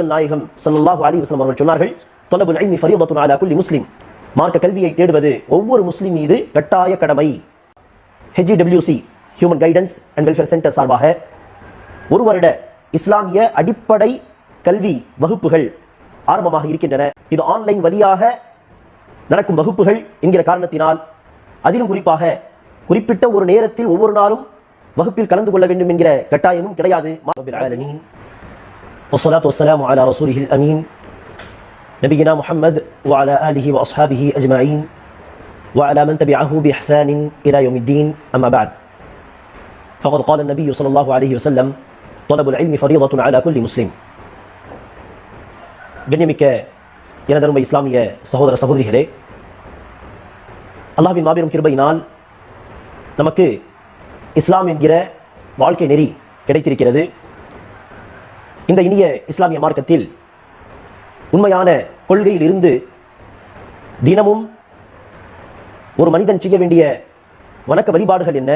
நாயகம் சல்லாஹூ அலி வஸ்லம் அவர்கள் சொன்னார்கள் தொலபுல் இல்மி ஃபரீதத்துன் அலா குல்லி முஸ்லிம். மார்க்க கல்வியை தேடுவது ஒவ்வொரு முஸ்லீம் மீது கட்டாய கடமை. HEWC human guidance and welfare centre சார்பாக ஒரு வருட இஸ்லாமிய அடிப்படை கல்வி வகுப்புகள் ஆரம்பமாக இருக்கின்றன. இது ஆன்லைன் வழியாக நடக்கும் வகுப்புகள் என்கிற காரணத்தினால் அதிலும் குறிப்பாக குறிப்பிட்ட ஒரு நேரத்தில் ஒவ்வொரு நாளும் வகுப்பில் கலந்து கொள்ள வேண்டும் என்கிற கட்டாயமும் கிடையாது. والصلاة والسلام على رسوله الأمين نبينا محمد وعلى آله وأصحابه أجمعين وعلى من تبعه بإحسان إلى يوم الدين أما بعد فقد قال النبي صلى الله عليه وسلم طلب العلم فريضة على كل مسلم கண்ணியமிக்க எனதருமை இஸ்லாமிய சகோதர சகோதரிகளே அல்லாஹ்வின் மாபெரும் கிருபையினால் நமக்கு இஸ்லாம் என்கிற வாழ்க்கை நெறி கிடைத்திருக்கிறது இந்த இனிய இஸ்லாமிய மார்க்கத்தில் உண்மையான கொள்கையில் இருந்து தினமும் ஒரு மனிதன் செய்ய வேண்டிய வணக்க வழிபாடுகள் என்ன?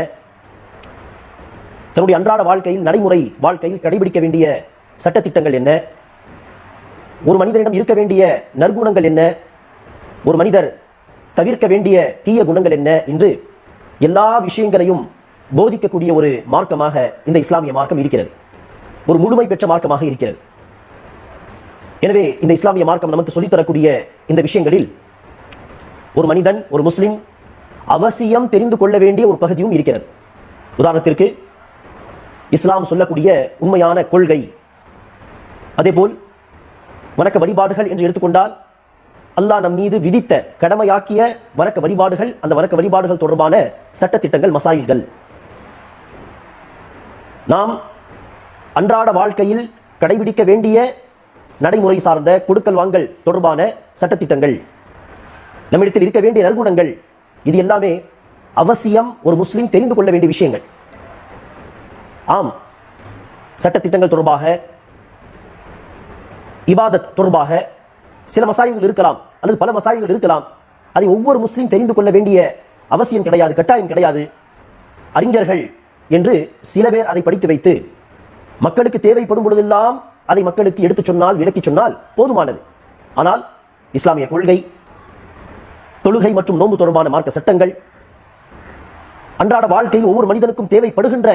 தன்னுடைய அன்றாட வாழ்க்கையில் நடைமுறை வாழ்க்கையில் கடைபிடிக்க வேண்டிய சட்டத்திட்டங்கள் என்ன? ஒரு மனிதனிடம் இருக்க வேண்டிய நற்குணங்கள் என்ன? ஒரு மனிதர் தவிர்க்க வேண்டிய தீய குணங்கள் என்ன? என்று எல்லா விஷயங்களையும் போதிக்கக்கூடிய ஒரு மார்க்கமாக இந்த இஸ்லாமிய மார்க்கம் இருக்கிறது. ஒரு முழுமை பெற்ற மார்க்கமாக இருக்கிறது. எனவே இந்த இஸ்லாமிய மார்க்கம் நமக்கு சொல்லித்தரக்கூடிய இந்த விஷயங்களில் ஒரு மனிதன் ஒரு முஸ்லிம் அவசியம் தெரிந்து கொள்ள வேண்டிய ஒரு பகுதியும் இருக்கிறது. உதாரணத்திற்கு இஸ்லாம் சொல்லக்கூடிய உண்மையான கொள்கை. அதேபோல் வணக்க வழிபாடுகள் என்று எடுத்துக்கொண்டால் அல்லாஹ் நம் மீது விதித்த கடமையாக்கிய வணக்க வழிபாடுகள் அந்த வணக்க வழிபாடுகள் தொடர்பான சட்டத்திட்டங்கள் மசாயில்கள். நாம் அன்றாட வாழ்க்கையில் கடைபிடிக்க வேண்டிய நடைமுறை சார்ந்த கொடுக்கல் வாங்கல் தொடர்பான சட்டத்திட்டங்கள். நம்மிடத்தில் இருக்க வேண்டிய நற்குணங்கள் இது எல்லாமே அவசியம் ஒரு முஸ்லிம் தெரிந்து கொள்ள வேண்டிய விஷயங்கள். ஆம் சட்டத்திட்டங்கள் தொடர்பாக இபாதத் தொடர்பாக சில மசாயங்கள் இருக்கலாம் அல்லது பல மசாயங்கள் இருக்கலாம். அதை ஒவ்வொரு முஸ்லீம் தெரிந்து கொள்ள வேண்டிய அவசியம் கிடையாது கட்டாயம் கிடையாது. அறிஞர்கள் என்று சில பேர் அதை படித்து வைத்து மக்களுக்கு தேவைப்படும் பொழுதெல்லாம் அதை மக்களுக்கு எடுத்துச் சொன்னால் விலக்கி சொன்னால் போதுமானது. ஆனால் இஸ்லாமிய கொள்கை தொழுகை மற்றும் நோன்பு தொடர்பான மார்க்க சட்டங்கள் அன்றாட வாழ்க்கையில் ஒவ்வொரு மனிதனுக்கும் தேவைப்படுகின்ற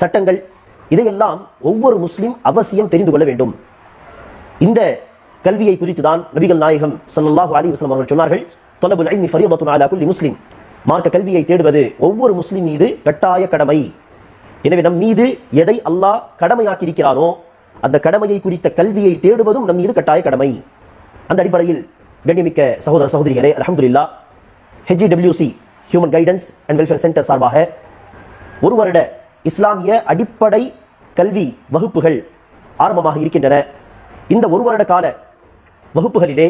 சட்டங்கள் இதையெல்லாம் ஒவ்வொரு முஸ்லீம் அவசியம் தெரிந்து கொள்ள வேண்டும். இந்த கல்வியை குறித்து தான் நபிகள் நாயகம் ஸல்லல்லாஹு அலி வஸ்லம் அவர்கள் சொன்னார்கள் தொலபுல் இல்மி ஃபரீதத்துன் அலா குல்லி முஸ்லிம். மார்க்க கல்வியை தேடுவது ஒவ்வொரு முஸ்லீம் மீது கட்டாய கடமை. எனவே நம் மீது எதை அல்லாஹ் கடமையாக்கியிருக்கிறாரோ அந்த கடமையை குறித்த கல்வியை தேடுவதும் நம் மீது கட்டாய கடமை. அந்த அடிப்படையில் கண்ணியமிக்க சகோதர சகோதரிகளே அலமதுல்லா HEWC human guidance and welfare centre சார்பாக ஒரு வருட இஸ்லாமிய அடிப்படை கல்வி வகுப்புகள் ஆரம்பமாக இருக்கின்றன. இந்த ஒரு வருட கால வகுப்புகளிலே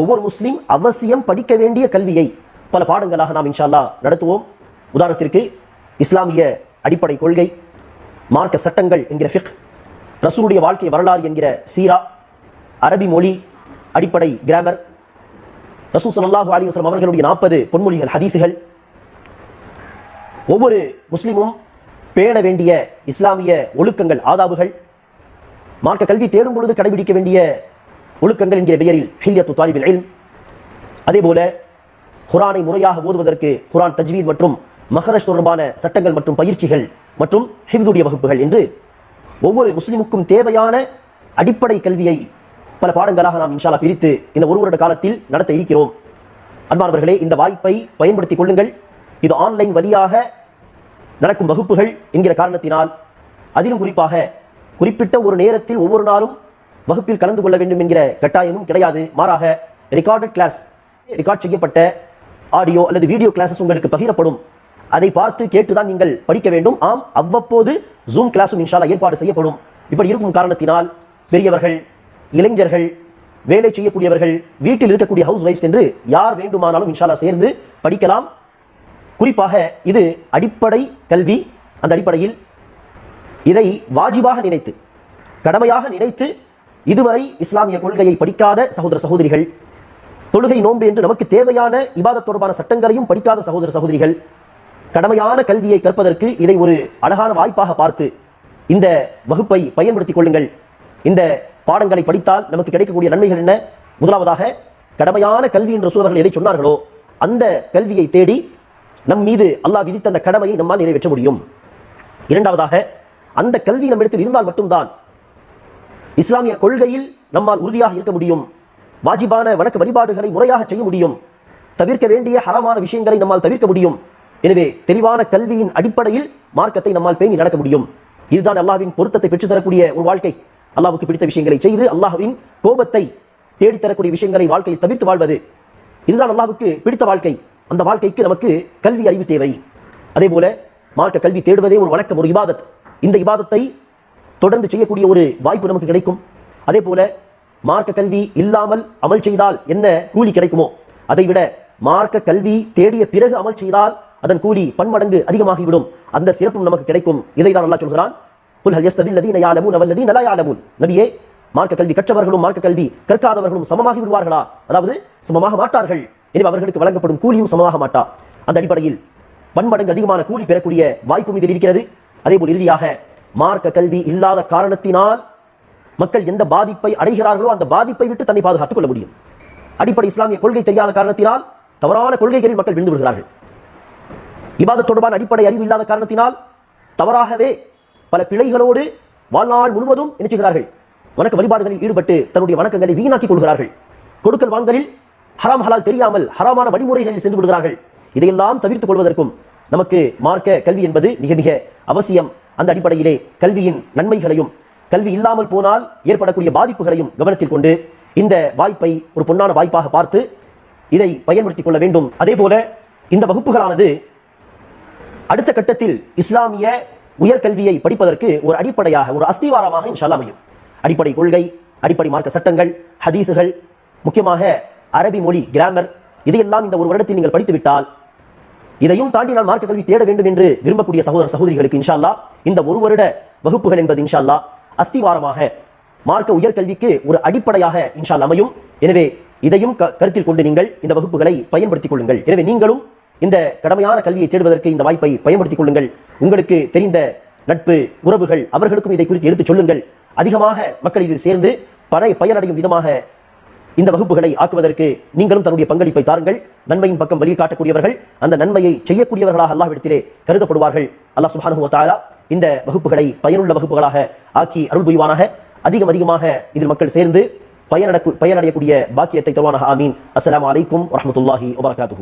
ஒவ்வொரு முஸ்லீம் அவசியம் படிக்க வேண்டிய கல்வியை பல பாடங்களாக நாம் இன்ஷால்லா நடத்துவோம். உதாரணத்திற்கு இஸ்லாமிய அடிப்படை கொள்கை மார்க்க சட்டங்கள் என்கிற ஃபிக் ரசூலுடைய வாழ்க்கை வரலாறு என்கிற சீரா அரபி மொழி அடிப்படை கிராமர் ரசூல் சல்லாஹு அலி வஸ்லம் அவர்களுடைய நாற்பது பொன்மொழிகள் ஹதீஸுகள். ஒவ்வொரு முஸ்லிமும் பேண வேண்டிய இஸ்லாமிய ஒழுக்கங்கள் ஆதாபுகள். மார்க்க கல்வி தேடும் பொழுது கடைபிடிக்க வேண்டிய ஒழுக்கங்கள் என்கிற பெயரில் ஹில்யத்து தாலிபில் அதே போல குரானை முறையாக ஓதுவதற்கு குரான் தஜ்வீத் மற்றும் மஹரஜ் தொடர்பான சட்டங்கள் மற்றும் பயிற்சிகள் மற்றும் ஹிவ்துடைய வகுப்புகள் என்று ஒவ்வொரு முஸ்லிமுக்கும் தேவையான அடிப்படை கல்வியை பல பாடங்களாக நாம் இன்ஷாலா பிரித்து இந்த ஒரு வருட காலத்தில் நடத்த இருக்கிறோம். அன்பானவர்களே இந்த வாய்ப்பை பயன்படுத்திக் கொள்ளுங்கள். இது ஆன்லைன் வழியாக நடக்கும் வகுப்புகள் என்கிற காரணத்தினால் அதிலும் குறிப்பாக குறிப்பிட்ட ஒரு நேரத்தில் ஒவ்வொரு நாளும் வகுப்பில் கலந்து கொள்ள வேண்டும் என்கிற கட்டாயமும் கிடையாது. மாறாக ரெக்கார்டட் கிளாஸ் ரெக்கார்ட் செய்யப்பட்ட ஆடியோ அல்லது வீடியோ கிளாஸஸ் உங்களுக்கு பகிரப்படும் அதை பார்த்து கேட்டுதான் நீங்கள் படிக்க வேண்டும். ஆம் அவ்வப்போது ஜூம் கிளாஸும் இன்ஷால்லா ஏற்பாடு செய்யப்படும். இப்படி இருக்கும் காரணத்தினால் பெரியவர்கள் இளைஞர்கள் வேலை செய்யக்கூடியவர்கள் வீட்டில் இருக்கக்கூடிய ஹவுஸ் ஒய்ஃப் என்று யார் வேண்டுமானாலும் இன்ஷாலா சேர்ந்து படிக்கலாம். குறிப்பாக இது அடிப்படை கல்வி. அந்த அடிப்படையில் இதை வாஜிபாக நினைத்து கடமையாக நினைத்து இதுவரை இஸ்லாமிய கொள்கையை படிக்காத சகோதர சகோதரிகள் தொழுகை நோன்பு என்று நமக்கு தேவையான இபாதத் தொடர்பான சட்டங்களையும் படிக்காத சகோதர சகோதரிகள் கடமையான கல்வியை கற்பதற்கு இதை ஒரு அழகான வாய்ப்பாக பார்த்து இந்த வகுப்பை பயன்படுத்திக் கொள்ளுங்கள். இந்த பாடங்களை படித்தால் நமக்கு கிடைக்கக்கூடிய நன்மைகள் என்ன? முதலாவதாக கடமையான கல்வி என்று சூழர்கள் எதை சொன்னார்களோ அந்த கல்வியை தேடி நம் மீது அல்லாஹ் விதித்த அந்த கடமையை நம்மால் நிறைவேற்ற முடியும். இரண்டாவதாக அந்த கல்வி நம்மிடத்தில் இருந்தால் மட்டும்தான் இஸ்லாமிய கொள்கையில் நம்மால் உறுதியாக இருக்க முடியும். வாஜிபான வணக்க வழிபாடுகளை முறையாக செய்ய முடியும். தவிர்க்க வேண்டிய ஹரமான விஷயங்களை நம்மால் தவிர்க்க முடியும். எனவே தெளிவான கல்வியின் அடிப்படையில் மார்க்கத்தை நம்மால் பேணி நடக்க முடியும். இதுதான் அல்லாஹ்வின் பொருத்தத்தை பெற்றுத்தரக்கூடிய ஒரு வாழ்க்கை. அல்லாவுக்கு பிடித்த விஷயங்களை செய்து அல்லாஹ்வின் கோபத்தை தேடித் தரக்கூடிய விஷயங்களை வாழ்க்கையில் தவிர்த்து வாழ்வது. இதுதான் அல்லாவுக்கு பிடித்த வாழ்க்கை. அந்த வாழ்க்கைக்கு நமக்கு கல்வி அறிவு தேவை. அதே போல மார்க்க கல்வி தேடுவதே ஒரு வணக்கம் ஒரு இபாதத். இந்த இபாதத்தை தொடர்ந்து செய்யக்கூடிய ஒரு வாய்ப்பு நமக்கு கிடைக்கும். அதே போல மார்க்க கல்வி இல்லாமல் அமல் செய்தால் என்ன கூலி கிடைக்குமோ? அதைவிட மார்க்க கல்வி தேடிய பிறகு அமல் செய்தால் அதன் கூலி பன்மடங்கு அதிகமாகிவிடும். அந்த சிறப்பும் நமக்கு கிடைக்கும். இதை தான் அல்லாஹ் சொல்கிறான். குல் ஹல் யஸ்தவில் லதீன யாலமூன் வல்லதீன லா யாலமூன். நபியே மார்க்க கல்வி கற்றவர்களும் மார்க்க கல்வி கற்காதவர்களும் சமமாகி விடுவார்களா அதாவது சமமாக மாட்டார்கள். எனவே அவர்களுக்கு வழங்கப்படும் கூலியும் சமமாக மாட்டா. அந்த அடிப்படையில் பன்மடங்கு அதிகமான கூலி பெறக்கூடிய வாய்ப்பும் இதில் இருக்கிறது. அதே போல் இறுதியாக மார்க்க கல்வி இல்லாத காரணத்தினால் மக்கள் எந்த பாதிப்பை அடைகிறார்களோ அந்த பாதிப்பை விட்டு தன்னை பாதுகாத்துக் கொள்ள முடியும். அடிப்படை இஸ்லாமிய கொள்கை தெரியாத காரணத்தினால் தவறான கொள்கைகளில் மக்கள் விழுந்து விடுகிறார்கள். இபாதத் தொடர்பான அடிப்படை அறிவு இல்லாத காரணத்தினால் தவறாகவே பல பிழைகளோடு வாழ்நாள் முழுவதும் நினைச்சுகிறார்கள் வணக்க வழிபாடுகளில் ஈடுபட்டு தன்னுடைய வணக்கங்களை வீணாக்கிக் கொள்கிறார்கள். கொடுக்கல் வாங்கலில் ஹராம் ஹலால் தெரியாமல் ஹராமான வழிமுறைகளில் சென்று விடுகிறார்கள். இதையெல்லாம் தவிர்த்துக் கொள்வதற்கும் நமக்கு மார்க்க கல்வி என்பது மிக மிக அவசியம். அந்த அடிப்படையிலே கல்வியின் நன்மைகளையும் கல்வி இல்லாமல் போனால் ஏற்படக்கூடிய பாதிப்புகளையும் கவனத்தில் கொண்டு இந்த வாய்ப்பை ஒரு பொன்னான வாய்ப்பாக பார்த்து இதை பயன்படுத்திக் கொள்ள வேண்டும். அதே போல இந்த வகுப்புகளானது அடுத்த கட்டத்தில் இஸ்லாமிய உயர்கல்வியை படிப்பதற்கு ஒரு அடிப்படையாக ஒரு அஸ்திவாரமாக இன்ஷால்லா அமையும். அடிப்படை கொள்கை அடிப்படை மார்க்க சட்டங்கள் ஹதீஸுகள் முக்கியமாக அரபி மொழி கிராமர் இதையெல்லாம் இந்த ஒரு வருடத்தில் நீங்கள் படித்துவிட்டால் இதையும் தாண்டி நான் மார்க்க கல்வி தேட வேண்டும் என்று விரும்பக்கூடிய சகோதர சகோதரிகளுக்கு இன்ஷால்லா இந்த ஒரு வருட வகுப்புகள் என்பது இன்ஷால்லா அஸ்திவாரமாக மார்க்க உயர்கல்விக்கு ஒரு அடிப்படையாக இன்ஷால் அமையும். எனவே இதையும் க- கருத்தில் கொண்டு நீங்கள் இந்த வகுப்புகளை பயன்படுத்திக் கொள்ளுங்கள். எனவே நீங்களும் இந்த கடமையான கல்வியை தேடுவதற்கு இந்த வாய்ப்பை பயன்படுத்திக் கொள்ளுங்கள். உங்களுக்கு தெரிந்த நட்பு உறவுகள் அவர்களுக்கும் இதை குறித்து எடுத்துச் சொல்லுங்கள். அதிகமாக மக்கள் இதில் சேர்ந்து பழைய பயனடையும் விதமாக இந்த வகுப்புகளை ஆக்குவதற்கு நீங்களும் தன்னுடைய பங்களிப்பை தாருங்கள். நன்மையின் பக்கம் வழி காட்டக்கூடியவர்கள் அந்த நன்மையை செய்யக்கூடியவர்களாக அல்லாஹ்விடத்திலே கருதப்படுவார்கள். அல்லாஹ் சுப்ஹானஹு வ இந்த வகுப்புகளை பயனுள்ள வகுப்புகளாக ஆக்கி அருள் புரிவானாக. அதிகம் அதிகமாக இதில் மக்கள் சேர்ந்து பயனடக்கு பயனடையக்கூடிய பாக்கியத்தை தருவானாக. ஆமீன். அஸ்லாம் வலைக்கும் வரமத்துல்லாஹி வபரகாத்து